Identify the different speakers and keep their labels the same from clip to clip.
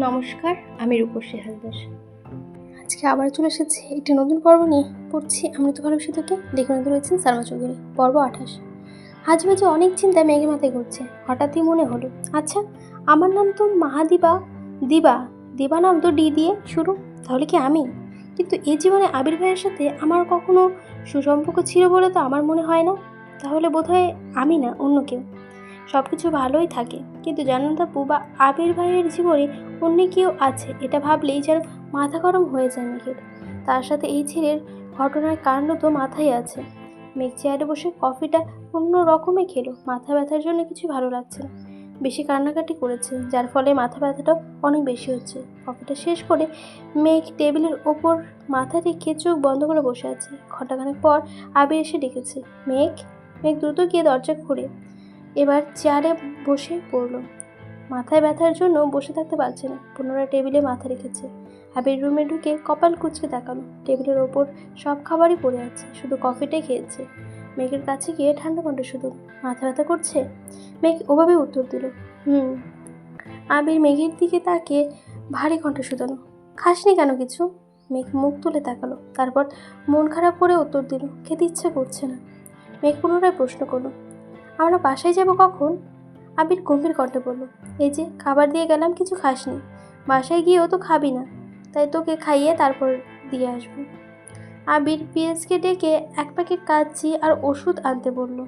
Speaker 1: নমস্কার, আমি রূপসী হালদার। আজকে আবার চলে এসেছি একটি নতুন পর্ব নিয়ে। পড়ছি অমৃত ভালোবাসি থেকে লেখনীতে রয়েছেন সালমা চৌধুরী, পর্ব আঠাশ। আজ বাজে অনেক চিন্তা মেঘের মাথায় ঘুরছে। হঠাৎই মনে হলো আচ্ছা আমার নাম তো মাহাদিবা দিবা দিবা নাম তো ডি দিয়ে শুরু, তাহলে কি আমি? কিন্তু এই জীবনে আবির ভাইয়ের সাথে আমার কখনো সুসম্পর্ক ছিল বলে তো আমার মনে হয় না। তাহলে বোধহয় আমি না, অন্য কেউ। সব কিছু ভালোই থাকে, কিন্তু জানেন তো বা আবির ভাইয়ের জীবনে অন্য কেউ আছে, এটা ভাবলেই যেন মাথা গরম হয়ে যায় মেঘের তার সাথে এই ছেলের ঘটনার কাণ্ড তো মাথায় আছে। মেঘ চেয়ারে বসে কফিটা অন্য রকমে খেলো, মাথা ব্যথার জন্য কিছু ভালো লাগছে না। বেশি কান্নাকাটি করেছে, যার ফলে মাথা ব্যথাটাও অনেক বেশি হচ্ছে। কফিটা শেষ করে মেঘ টেবিলের ওপর মাথা রেখে চোখ বন্ধ করে বসে আছে। ঘটাখানেক পর আবির এসে ডেকেছে, মেঘ? মেঘ দ্রুত গিয়ে দরজা খুলে এবার চেয়ারে বসে পড়ল। মাথায় ব্যথার জন্য বসে থাকতে পারছে না। পুনরায় টেবিলে মাথা রেখেছে। আবির রুমে ঢুকে কপাল কুচকে তাকালো টেবিলের ওপর সব খাবারই পড়ে আছে, শুধু কফিটাই খেয়েছে। মেঘের কাছে গিয়ে ঠান্ডা কণ্ঠে শুধু, মাথা ব্যথা করছে? মেঘ ওভাবে উত্তর দিল, হুম। আবির মেঘের দিকে তাকিয়ে ভারী কণ্ঠে শুধানো খাসনি কেন কিছু? মেঘ মুখ তুলে তাকালো, তারপর মন খারাপ করে উত্তর দিল, খেতে ইচ্ছে করছে না। মেঘ পুনরায় প্রশ্ন করল, আমরা বাসায় যাব কখন? আবির গম্ভীর কণ্ঠে বলল এই যে, খাবার দিয়ে গেলাম, কিছু খাসনি। বাসায় গিয়েও তো খাবি না। তাই তোকে খাইয়ে তারপর দিয়ে আসব। আবির পিএসকে ডেকে এক প্যাকেট কাচ্চি আর ওষুধ আনতে বলল।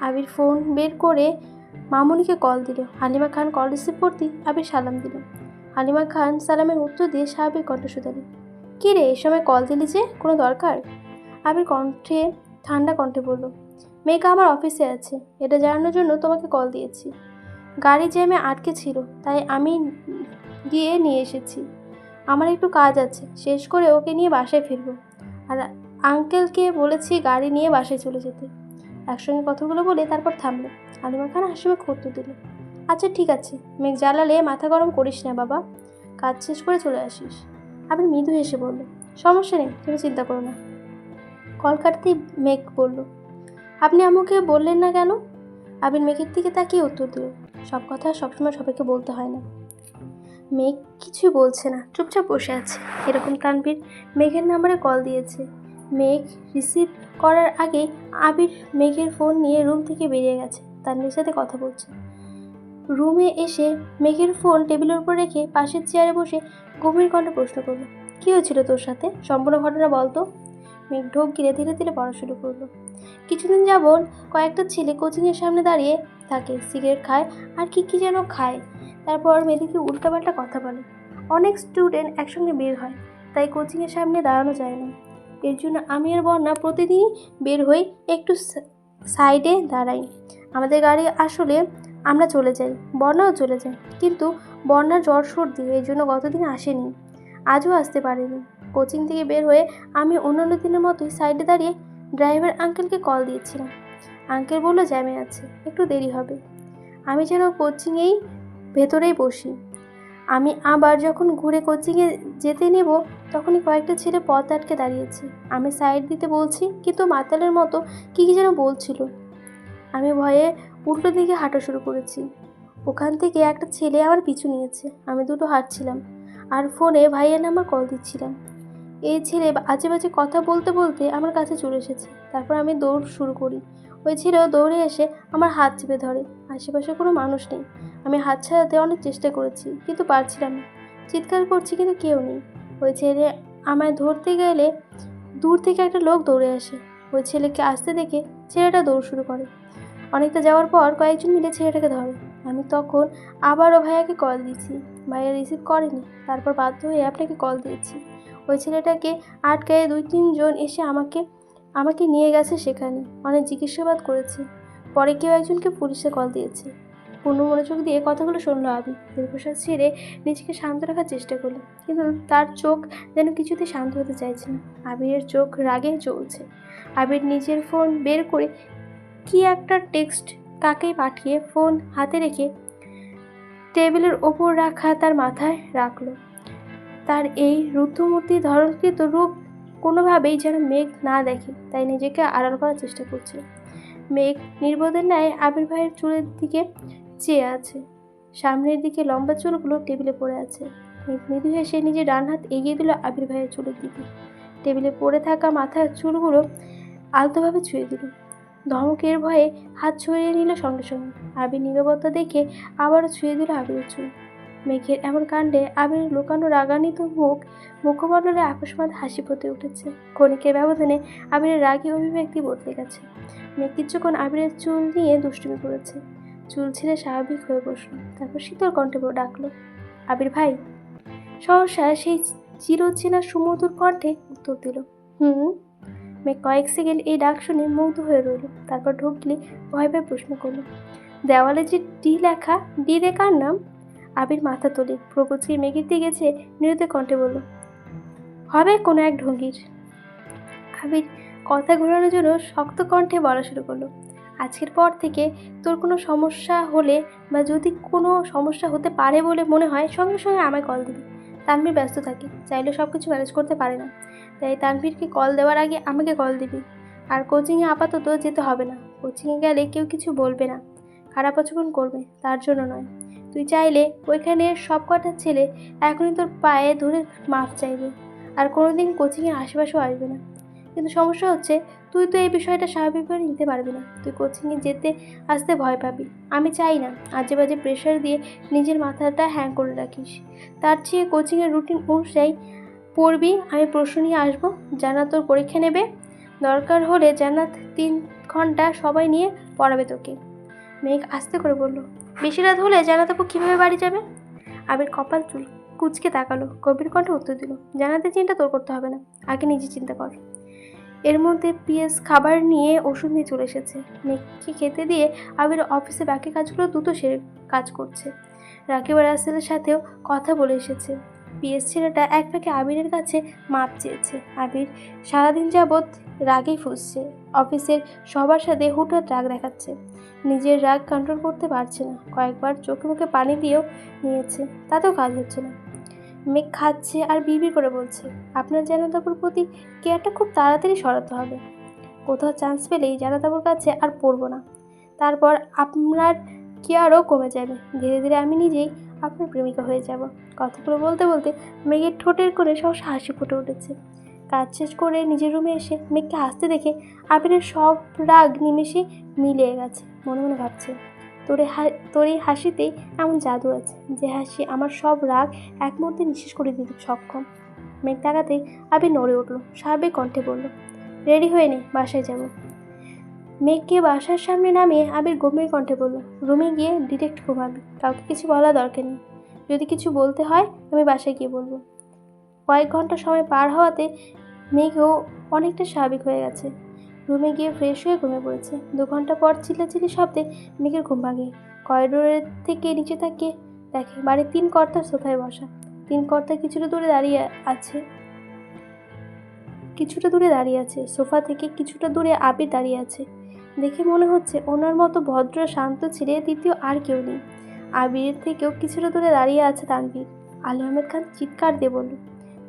Speaker 1: আবির ফোন বের করে মামুনিকে কল দিল। হালিমা খান কল রিসিভ করতেই আবির সালাম দিল। হালিমা খান সালামের উত্তর দিয়ে স্বাভাবিক কণ্ঠ শুধালেন। কী রে এই সময় কল দিলি যে? কোনো দরকার? আবির কণ্ঠে, ঠান্ডা কণ্ঠে বলল মেয়েকা আমার অফিসে আছে। এটা জানানোর জন্য তোমাকে কল দিয়েছি। গাড়ি জ্যামে আটকে ছিল, তাই আমি গিয়ে নিয়ে এসেছি। আমার একটু কাজ আছে, শেষ করে ওকে নিয়ে বাসায় ফিরবো। আর আঙ্কেলকে বলেছি গাড়ি নিয়ে বাসায় চলে যেতে। একসঙ্গে কথাগুলো বলে তারপর থামলো। আলিমা খান হাসিমে খর্ত দিল আচ্ছা ঠিক আছে। মেঘ জ্বালালে মাথা গরম করিস না বাবা। কাজ শেষ করে চলে আসিস। আমি মৃদু হেসে বলল, সমস্যা নেই, তুমি চিন্তা করো না। কল কাটতেই মেঘ বলল আপনি আমাকে বললেন না কেন? আবির মেঘের দিকে তাকিয়ে উত্তর দিল, সব কথা সবসময় সবাইকে বলতে হয় না। মেঘ কিছুই বলছে না, চুপচাপ বসে আছে। এরকম তানবীর মেঘের নাম্বারে কল দিয়েছে। মেঘ রিসিভ করার আগে আবির মেঘের ফোন নিয়ে রুম থেকে বেরিয়ে গেছে। তানবীর সাথে কথা বলছে। রুমে এসে মেঘের ফোন টেবিলের উপর রেখে পাশের চেয়ারে বসে গভীর কণ্ঠে প্রশ্ন করল, কী হয়েছিল তোর সাথে? সম্পূর্ণ ঘটনা বলতো? মেঘ ঢোক গিরে ধীরে ধীরে পড়া শুরু করল। কিছুদিন যাবৎ কয়েকটা ছেলে কোচিংয়ের সামনে দাঁড়িয়ে থাকে, সিগারেট খায় আর কী কী যেন খায়। তারপর মেয়েদেরকে উল্টাপাল্টা কথা বলে। অনেক স্টুডেন্ট একসঙ্গে বের হয়, তাই কোচিংয়ের সামনে দাঁড়ানো যায় না। এর জন্য আমি আর বন্যা প্রতিদিনই বের হই একটু সাইডে দাঁড়াই। আমাদের গাড়ি আসলে আমরা চলে যাই, বন্যাও চলে যায়। কিন্তু বন্যার জ্বর সর্দি এই জন্য গতদিন আসেনি, আজও আসতে পারেনি। কোচিং থেকে বের হয়ে আমি অন্যান্য দিনের মতোই সাইডে দাঁড়িয়ে ড্রাইভার আঙ্কেলকে কল দিয়েছিলাম। আঙ্কেল বলল, জ্যামে আছে, একটু দেরি হবে। আমি যেন কোচিংয়েই ভেতরেই বসি। আমি আবার যখন ঘুরে কোচিংয়ে যেতে নেব, তখনই কয়েকটা ছেলে পথ আটকে দাঁড়িয়েছে। আমি সাইড দিতে বলছি, কিন্তু মাতালের মতো কী কী যেন বলছিল। আমি ভয়ে উল্টো দিকে হাঁটা শুরু করেছি। ওখান থেকে একটা ছেলে আমার পিছু নিয়েছে। আমি দুটো হাঁটছিলাম। আর ফোনে ভাইয়ের নাম্বার কল দিচ্ছিলাম। এই ছেলে আজে বাজে কথা বলতে বলতে আমার কাছে চলে এসেছে। তারপর আমি দৌড় শুরু করি। ওই ছেলেও দৌড়ে এসে আমার হাত চেপে ধরে। আশেপাশে কোনো মানুষ নেই। আমি হাত ছাড়াতে অনেক চেষ্টা করেছি, কিন্তু পারছিলাম না। চিৎকার করছি, কিন্তু কেউ নেই। ওই ছেলে আমায় ধরতে গেলে দূর থেকে একটা লোক দৌড়ে আসে। ওই ছেলেকে আসতে দেখে ছেলেটা দৌড় শুরু করে। অনেকটা যাওয়ার পর কয়েকজন মিলে ছেলেটাকে ধরে। আমি তখন আবারও ভাইয়াকে কল দিয়েছি। ভাইয়া রিসিভ করেনি। তারপর বাধ্য হয়ে আপনাকে কল দিয়েছি। ওই ছেলেটাকে আটকায় দুই তিনজন এসে আমাকে আমাকে নিয়ে গেছে সেখানে। অনেক জিজ্ঞাসাবাদ করেছে। পরে কেউ একজনকে পুলিশে কল দিয়েছে। পূর্ণ মনোযোগ দিয়ে কথাগুলো শুনলো আবি দীর্ঘশ্বাস ছেড়ে নিজেকে শান্ত রাখার চেষ্টা করল। কিন্তু তার চোখ যেন কিছুতে শান্ত হতে চাইছে না। আবিরের চোখ রাগে চলছে আবির নিজের ফোন বের করে কি একটা টেক্সট কাকে পাঠিয়ে ফোন হাতে রেখে টেবিলের ওপর রাখা তার মাথায় রাখল। তার এই রুদ্ধমূর্তি ধরনকৃত রূপ কোনোভাবেই যেন মেঘ না দেখে, তাই নিজেকে আড়াল করার চেষ্টা করছে। মেঘ নির্বোধের ন্যায় আবির ভাইয়ের চুলের দিকে চেয়ে আছে। সামনের দিকে লম্বা চুলগুলো টেবিলে পড়ে আছে। মৃদু হেসে নিজের ডান হাত এগিয়ে দিল আবির ভাইয়ের চুলের দিকে। টেবিলে পড়ে থাকা মাথার চুলগুলো আলতোভাবে ছুঁয়ে দিল। ধমকের ভয়ে হাত ছড়িয়ে নিল সঙ্গে সঙ্গে। আবির নীরবতা দেখে আবারও ছুঁয়ে দিল আবিরের চুল। মেঘের এমন কাণ্ডে আবির লুকানো রাগান্বিত মুখ মুখমণ্ডলে আকস্মাত হাসি ফুটে উঠেছে। ক্ষণিকের ব্যবধানে আবিরের রাগী অভিব্যক্তি বদলে গেছে। মেঘ কিছুক্ষণ আবিরের চুল নিয়ে দুষ্টুমি করেছে, চুল ছেড়ে স্বাভাবিক হয়ে বসল, তারপর শীতল কণ্ঠে ডাকলো, আবির ভাই। সহসা সেই চিরচেনা সুমধুর কণ্ঠে উত্তর দিল, হুম? মেঘ কয়েক সেকেন্ড এই ডাক শুনে মুগ্ধ হয়ে রইল, তারপর ঢুকলি ভয় পেয়ে প্রশ্ন করল, দেওয়ালে যে ডি লেখা, ডি রে কার নাম? আবির মাথা তোলে প্রকুচকে মেঘের দিকে গেছে নৃত্য কণ্ঠে বলল, হবে কোনো এক ঢঙ্গির। আবির কথা ঘোরানোর জন্য শক্ত কণ্ঠে বলা শুরু করল, আজকের পর থেকে তোর কোনো সমস্যা হলে বা যদি কোনো সমস্যা হতে পারে বলে মনে হয়, সঙ্গে সঙ্গে আমায় কল দিবি। তানভীর ব্যস্ত থাকে, চাইলে সব কিছু ম্যানেজ করতে পারে না। তাই তানভীরকে কল দেওয়ার আগে আমাকে কল দিবি। আর কোচিংয়ে আপাতত যেতে হবে না। কোচিংয়ে গেলে কেউ কিছু বলবে না। খারাপ আচরণ করবে, তার জন্য নয়। তুই চাইলে ওইখানে সব কটা ছেলে এখনই তোর পায়ে ধরে মাফ চাইবে। আর কোনোদিন কোচিংয়ের আশেপাশেও আসবে না। কিন্তু সমস্যা হচ্ছে, তুই তো এই বিষয়টা স্বাভাবিকভাবে নিতে পারবি না। তুই কোচিংয়ে যেতে আসতে ভয় পাবি। আমি চাই না আজে বাজে প্রেশার দিয়ে নিজের মাথাটা হ্যাং করে রাখিস। তার চেয়ে কোচিংয়ের রুটিন অনুযায়ী পড়বি। আমি প্রশ্ন নিয়ে আসব, জান্নাত তোর পরীক্ষা নেবে? দরকার হলে জান্নাত তিন ঘণ্টা সবাই নিয়ে পড়াবে তোকে। মেঘ আস্তে করে বলল বেশি রাত হলে জানাতে আপু কীভাবে বাড়ি যাবে? আবির কপাল চুল কুচকে তাকালো, গভীর কণ্ঠে উত্তর দিল, জানাতে চিন্তা তোর করতে হবে না, আগে নিজে চিন্তা কর। এর মধ্যে পিএস খাবার নিয়ে ওষুধ নিয়ে চলে এসেছে। মেয়েকে খেতে দিয়ে আবির অফিসে বাকি কাজগুলো দ্রুত সেরে কাজ করছে। রাকিব আর রাসেলের সাথেও কথা বলে এসেছে। পিএস ছেলেটা এক ফাঁকে আবিরের কাছে মাপ চেয়েছে। আবির সারাদিন যাবৎ রাগেই ফুসছে। অফিসের সবার সাথে হুটহাট রাগ দেখাচ্ছে। নিজের রাগ কন্ট্রোল করতে পারছে না। কয়েকবার চোখে মুখে পানি দিয়েও নিয়েছে। তাতেও কাজ হচ্ছে না। মেঘ খাচ্ছে আর বিড়বিড় করে বলছে, আপনার জানাতাপুর প্রতি কেয়ারটা খুব তাড়াতাড়ি সরাতে হবে। কোথাও চান্স পেলেই জানাতাপুর কাছে আর পড়ব না। তারপর আপনার কেয়ারও কমে যাবে। ধীরে ধীরে আমি নিজেই আপনার প্রেমিকা হয়ে যাব। কথাগুলো বলতে বলতে মেঘের ঠোঁটের করে সহসা হাসি ফুটে উঠেছে। কাজ শেষ করে নিজের রুমে এসে মেঘকে হাসতে দেখে আবিরের সব রাগ নিমেষে মিলিয়ে গেছে, মনে মনে ভাবছে, তোরে হা- তোর এই হাসিতেই এমন জাদু আছে, যে হাসি আমার সব রাগ এক মুহূর্তে নিঃশেষ করে দিতে সক্ষম। মেঘ তাকাতেই আবির নড়ে উঠল, স্বাভাবিক কণ্ঠে বলল, রেডি হয়ে নে, বাসায় যাব। মেঘকে বাসার সামনে নামিয়ে আবির গম্ভীর কণ্ঠে বলল, রুমে গিয়ে ডিরেক্ট ঘুমাবি কাউকে কিছু বলা দরকার নেই। যদি কিছু বলতে হয়, আমি বাসায় গিয়ে বলব। কয়েক ঘণ্টা সময় পার হওয়াতে মেঘও অনেকটা স্বাভাবিক হয়ে গেছে। রুমে গিয়ে ফ্রেশ হয়ে ঘুমিয়ে পড়েছে। দু ঘণ্টা পর চিল্লাচিল্লি শব্দে মেঘের ঘুম ভাঙে। করিডোরের থেকে নিচে তাকিয়ে দেখে, বাড়ির তিন কর্তার সোফায় বসা। তিন কর্তা কিছুটা দূরে দাঁড়িয়ে আছে। কিছুটা দূরে দাঁড়িয়ে আছে। সোফা থেকে কিছুটা দূরে আবির দাঁড়িয়ে আছে। দেখে মনে হচ্ছে ওনার মতো ভদ্র, শান্ত ছেলে দ্বিতীয় আর কেউ নেই। আবিরের থেকেও কিছুটা দূরে দাঁড়িয়ে আছে তানভীর। আলী আহমেদ খান চিৎকার দিয়ে বলল,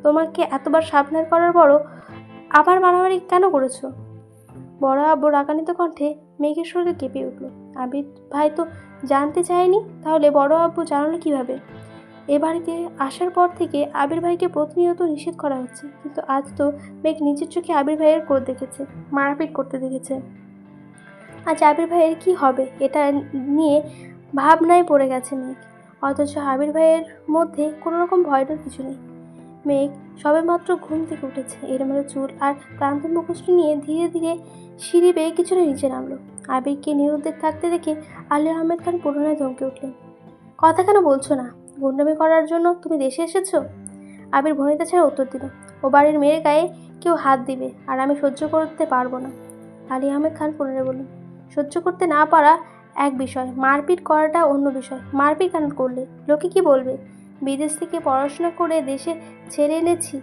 Speaker 1: তোমাকে এতবার সাবধান করার পরও আবার মারামারি কেন করেছ? বড় আব্বু রাগানিত কণ্ঠে মেঘের শরীরে কেঁপে উঠল। আবির, ভাই তো জানতে চায়নি, তাহলে বড় আব্বু জানালো কীভাবে? এ বাড়িতে আসার পর থেকে আবির ভাইকে প্রতিনিয়ত নিষেধ করা হচ্ছে, কিন্তু আজ তো মেঘ নিজের চোখে আবির ভাইয়ের করে দেখেছে, মারপিট করতে দেখেছে। আজ আবির ভাইয়ের কি হবে? এটা নিয়ে ভাবনায় পড়ে গেছে মেঘ। অথচ আবির ভাইয়ের মধ্যে কোনো রকম ভয়টার কিছু নেই। মেঘ সবেমাত্র ঘুম থেকে উঠেছে। এলোমেলো চুল আর ক্লান্ত মুখোশটি নিয়ে ধীরে ধীরে সিঁড়ি বেয়ে কিছুটা নিচে নামলো। আবিরকে নিরুদ্দেশ থাকতে দেখে আলী আহমেদ খান পুনরায় ধমকে উঠলেন। কথা কেন বলছো না? গুন্ডামি করার জন্য তুমি দেশে এসেছ? আবির ভনিতা ছাড়া উত্তর দিল, ও বাড়ির মেয়ের গায়ে কেউ হাত দিবে, আর আমি সহ্য করতে পারব না। আলী আহমেদ খান পুনরায় বললেন সহ্য করতে না পারা এক বিষয়। মারপিট করাটা অন্য বিষয়। মারপিট কেন করলে? লোকে কি বলবে? বিদেশ থেকে পড়াশোনা করে দেশে ছেড়ে এনেছি।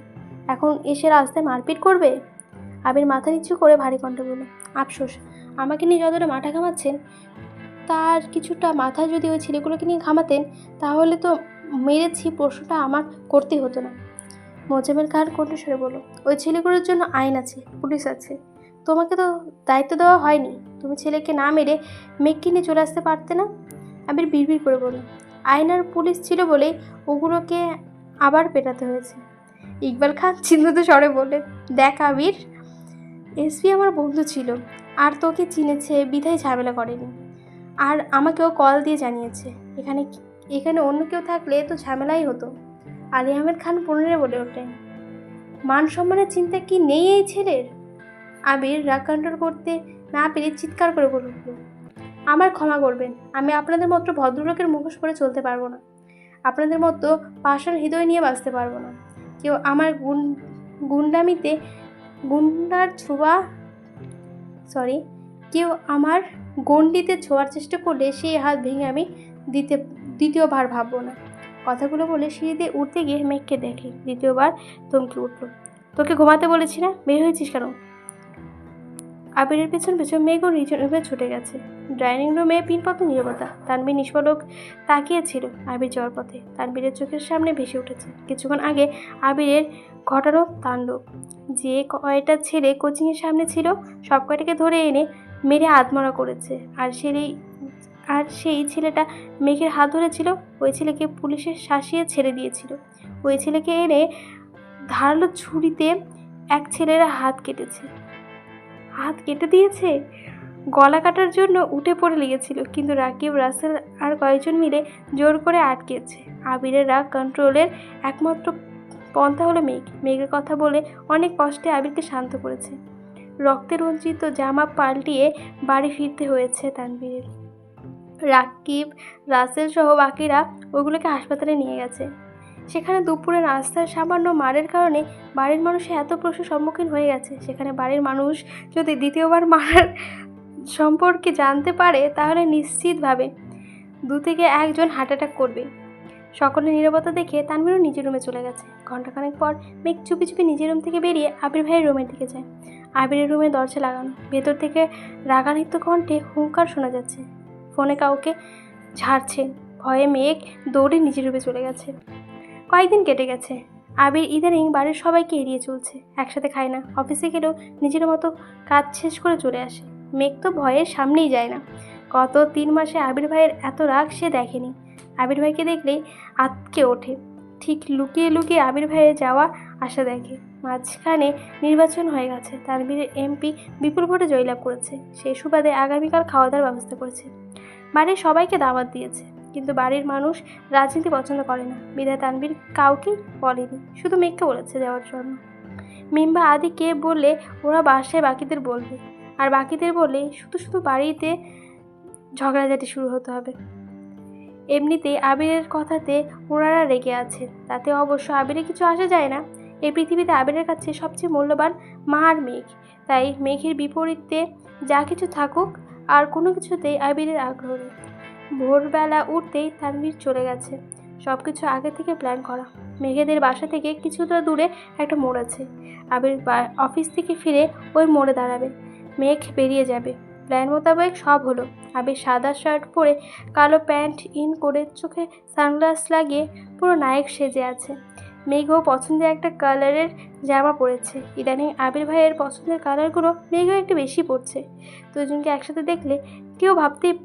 Speaker 1: এখন এসে রাস্তায় মারপিট করবে? আবির মাথা নিচু করে ভারী কণ্ঠে বলল, আফসোস, আমাকে নিয়ে যতটা মাথা ঘামাচ্ছেন, তার কিছুটা মাথা যদি ওই ছেলেগুলোকে নিয়ে ঘামাতেন, তাহলে তো মেরেছি, প্রশ্নটা আমার করতেই হতো না। মোজামের কার কণ্ঠস্বরে বলল, ওই ছেলেগুলোর জন্য আইন আছে, পুলিশ আছে। তোমাকে তো দায়িত্ব দেওয়া হয়নি। তুমি ছেলেকে না মেরে মেঘকে নিয়ে চলে আসতে পারতে না? আবির বিড়বিড় করে বলল, আয়নার পুলিশ ছিল বলেই ওগুলোকে আবার পেটাতে হয়েছে। ইকবাল খান চিন্তিত স্বরে বললেন দেখ আবির এসপি আমার বন্ধু ছিল, আর তোকে চিনেছে, বিধায় ঝামেলা করেনি। আর আমাকেও কল দিয়ে জানিয়েছে, এখানে এখানে অন্য কেউ থাকলে তো ঝামেলাই হতো। আলী আহমেদ খান পুনরায় বলে ওঠেন মান সম্মানের চিন্তা কি নেই এই ছেলের? আবির রাগ কন্ট্রোল করতে না পেরে চিৎকার করে বলে উঠল আমার ক্ষমা করবেন, আমি আপনাদের মতো ভদ্রলোকের মুখোশ পরে চলতে পারব না। আপনাদের মতো পাষাণ হৃদয় নিয়ে বাঁচতে পারব না। কেউ আমার গুণ, গুন্ডামিতে, গুন্ডার ছোঁয়া সরি কেউ আমার গণ্ডিতে ছোঁয়ার চেষ্টা করলে সেই হাত ভেঙে আমি দিতে, দ্বিতীয়বার ভাববো না। কথাগুলো বলে সিঁড়িতে উঠতে গিয়ে মেঘকে দেখে, দ্বিতীয়বার চমকে উঠল। তোকে ঘুমাতে বলেছি না? বের হয়েছিস কেন? আবিরের পেছন পেছন মেঘও নিজের রুমে ছুটে গেছে। ডাইনিং রুমে পিনপত নীরবতা। তানবীর নিষ্পলক তাকিয়েছিল আবির যাওয়ার পথে। তানবীরের চোখের সামনে ভেসে উঠেছে। কিছুক্ষণ আগে আবিরের ঘটানো তাণ্ডব। যে কয়টা ছেলে কোচিংয়ের সামনে ছিল, সব কয়টাকে ধরে এনে মেরে আত্মরা করেছে। আর সেই আর সেই ছেলেটা মেঘের হাত ধরেছিল, ওই ছেলেকে পুলিশের শাসিয়ে ছেড়ে দিয়েছিল। ওই ছেলেকে এনে ধারালো ছুরিতে এক ছেলের হাত কেটেছে। হাত কেটে দিয়েছে? গলা কাটার জন্য উঠে পড়ে লেগেছিল, কিন্তু রাকিব, রাসেল আর কয়েকজন মিলে জোর করে আটকেছে। আবিরের রাগ কন্ট্রোলের একমাত্র পন্থা হলো মেঘ। মেঘের কথা বলে অনেক কষ্টে আবিরকে শান্ত করেছে। রক্তে রঞ্জিত জামা পাল্টিয়ে বাড়ি ফিরতে হয়েছে তানবীরের রাকিব, রাসেল সহ বাকিরা ওগুলোকে হাসপাতালে নিয়ে গেছে। সেখানে দুপুরে নাস্তার সামান্য মারের কারণে বাড়ির মানুষ এত প্রশ্ন সম্মুখীন হয়ে গেছে। সেখানে বাড়ির মানুষ যদি দ্বিতীয়বার মারার সম্পর্কে জানতে পারে, তাহলে নিশ্চিতভাবে দু থেকে একজন হার্ট অ্যাটাক করবে। সকলের নীরবতা দেখে তানভীরও নিজের রুমে চলে গেছে। ঘন্টাখানেক পর মেঘ চুপি চুপি নিজের রুম থেকে বেরিয়ে আবির ভাইয়ের রুমের দিকে যায়। আবিরের রুমে দরজা লাগানো। ভেতর থেকে রাগান্বিত কণ্ঠে হুঙ্কার শোনা যাচ্ছে। ফোনে কাউকে ঝাড়ছে ভয়ে মেঘ দৌড়ে নিজের রুমে চলে গেছে। কয়েকদিন কেটে গেছে। আবির, ইদানিং বাড়ির সবাইকে এড়িয়ে চলছে। একসাথে খায় না। অফিসে গেলেও নিজের মতো কাজ শেষ করে চলে আসে। মেঘ তো ভয়ের সামনেই যায় না। গত তিন মাসে আবির ভাইয়ের এত রাগ সে দেখেনি। আবির ভাইকে দেখলেই আতকে ওঠে। ঠিক লুকিয়ে লুকিয়ে আবির ভাইয়ের যাওয়া আশা দেখে। মাঝখানে নির্বাচন হয়ে গেছে। তানবীরের এমপি বিপুল ভোটে জয়লাভ করেছে। সেই সুবাদে আগামীকাল খাওয়া দাওয়ার ব্যবস্থা করেছে। বাড়ির সবাইকে দাওয়াত দিয়েছে। কিন্তু বাড়ির মানুষ রাজনীতি পছন্দ করে না। বিদায় তানবীর কাউকেই বলেনি, শুধু মেঘকে বলেছে যাওয়ার জন্য। মিম্বা আদি কে বললে ওরা বাসায় বাকিদের বলবে, আর বাকিদের বললে শুধু শুধু বাড়িতে ঝগড়াঝাটি শুরু হতে হবে। এমনিতেই আবিরের কথাতে ওনারা রেগে আছে তাতে অবশ্য আবিরে কিছু আসা যায় না। এই পৃথিবীতে আবিরের কাছে সবচেয়ে মূল্যবান মা আর মেঘ, তাই মেঘের বিপরীতে যা কিছু থাকুক, আর কোনো কিছুতেই আবিরের আগ্রহ নেই। ভোরবেলা উঠতেই তানভীর চলে গেছে। সব কিছু আগে থেকে প্ল্যান করা। মেঘেদের বাসা থেকে কিছুটা দূরে একটা মোড় আছে। আবির অফিস থেকে ফিরে ওই মোড়ে দাঁড়াবে। মেঘ বেরিয়ে যাবে। প্ল্যান মোতাবেক সব হলো। আবির সাদা শার্ট পরে কালো প্যান্ট ইন করে চোখে সানগ্লাস লাগিয়ে পুরো নায়ক সেজে আছে। মেঘও পছন্দের একটা কালারের জামা পরেছে। ইদানিং আবির ভাইয়ের পছন্দের কালারগুলো মেঘও একটু বেশি পড়ছে দুজনকে একসাথে দেখলে কেউ ভাবতেই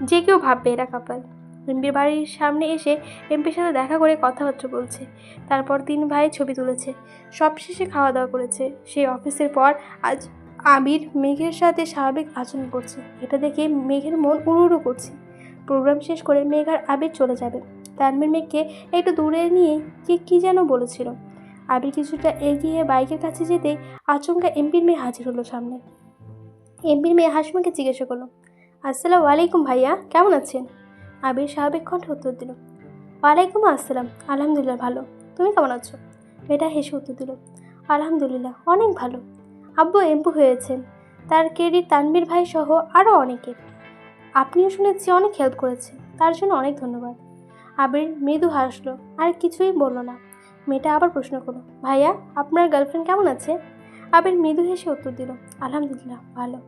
Speaker 1: যে কেউ ভাববে এরা কাপাল। এমপির বাড়ির সামনে এসে এমপির সাথে দেখা করে কথাবার্তা বলছে। তারপর তিন ভাই ছবি তুলেছে। সব শেষে খাওয়া দাওয়া করেছে। সেই অফিসের পর আজ আবির মেঘের সাথে স্বাভাবিক আচরণ করছে। এটা দেখে মেঘের মন উড়ুড়ু করছে। প্রোগ্রাম শেষ করে মেঘ আর আবির চলে যাবে। তানভীর মেঘকে একটু দূরে নিয়ে কে কী যেন বলেছিল। আবির কিছুটা এগিয়ে বাইকের কাছে যেতেই আচমকা এমপির মেয়ে হাজির হলো সামনে। এমপির মেয়ে হাসমাকে জিজ্ঞাসা করল আসসালামু আলাইকুম ভাইয়া, কেমন আছেন? আবির স্বাভাবিক কণ্ঠে উত্তর দিল। ওয়ালাইকুম আসসালাম, আলহামদুলিল্লাহ ভালো। তুমি কেমন আছো? মেয়েটা হেসে উত্তর দিল। আলহামদুলিল্লাহ, অনেক ভালো। আব্বু এম্পু হয়েছেন। তার ক্রেডিট তানবীর ভাই সহ আরও অনেকে। আপনিও শুনেছি অনেক হেল্প করেছে তার জন্য অনেক ধন্যবাদ। আবির মৃদু হাসলো, আর কিছুই বলল না। মেয়েটা আবার প্রশ্ন করল, ভাইয়া, আপনার গার্লফ্রেন্ড কেমন আছে? আবির মৃদু হেসে উত্তর দিল, আলহামদুলিল্লাহ, ভালো।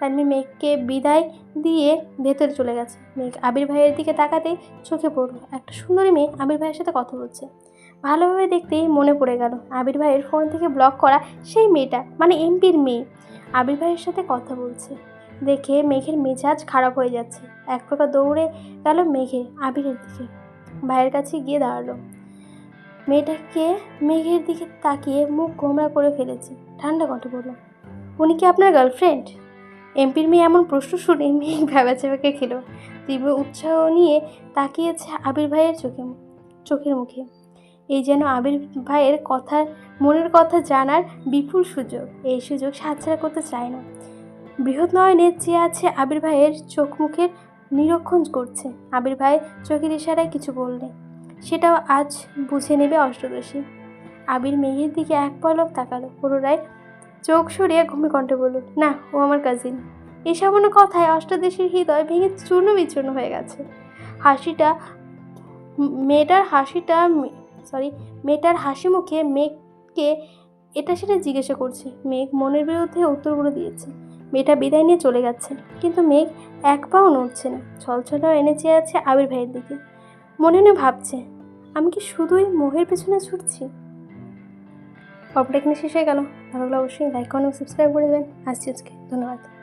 Speaker 1: তানভীর মেঘকে বিদায় দিয়ে ভেতরে চলে গেছে। মেঘ আবির ভাইয়ের দিকে তাকাতেই চোখে পড়ল। একটা সুন্দরী মেয়ে আবির ভাইয়ের সাথে কথা বলছে। ভালোভাবে দেখতেই মনে পড়ে গেল আবির ভাইয়ের ফোন থেকে ব্লক করা সেই মেয়েটা মানে এমপির মেয়ে। আবির ভাইয়ের সাথে কথা বলছে। দেখে মেঘের মেজাজ খারাপ হয়ে যাচ্ছে। এক প্রকার দৌড়ে গেল মেঘে আবিরের দিকে। ভাইয়ের কাছে গিয়ে দাঁড়াল। মেয়েটাকে মেঘের দিকে তাকিয়ে মুখ গোমরা করে ফেলেছে। ঠান্ডা কণ্ঠে বলল, উনি কি আপনার গার্লফ্রেন্ড এমপির মেয়ে এমন প্রশ্ন শুনে মেঘ ভেবাচেবাকে খেলো তীব্র উৎসাহ নিয়ে তাকিয়েছে আবির ভাইয়ের চোখে চোখের মুখে। এই যেন আবির ভাইয়ের কথার, মনের কথা জানার বিপুল সুযোগ। এই সুযোগ হাতছাড়া করতে চায় না। বৃহৎ নয়নে চেয়ে আছে আবির ভাইয়ের চোখ মুখের নিরীক্ষণ করছে। আবির ভাই চোখের ইশারায় কিছু বললে। সেটাও আজ বুঝে নেবে অষ্টদশী। আবির মেঘের দিকে এক পলক তাকালো, পুনরায় চোখ সরিয়ে ঘুমে কণ্ঠে বলল, না, ও আমার কাজিন এই সামান্য কথায় অষ্টাদশীর হৃদয় ভেঙে চূর্ণ বিচূর্ণ হয়ে গেছে। হাসিটা, মেয়েটার হাসিটা সরি মেয়েটার হাসি মুখে মেঘকে এটা সেটা জিজ্ঞাসা করছে। মেঘ মনের বিরুদ্ধে উত্তরগুলো দিয়েছে। মেয়েটা বিদায় নিয়ে চলে গেছে। কিন্তু মেঘ এক পাও নড়ছে না। ছলছলাও এনে চেয়ে আছে আবির ভাইয়ের দিকে। মনে মনে ভাবছে, আমি কি শুধুই মোহের পেছনে ছুটছি? গল্পটা এখানে শেষ হয়ে গেল। ভালো লাগলে অবশ্যই লাইক কমেন্ট সাবস্ক্রাইব করে দেবেন। আসছি আজকে। ধন্যবাদ।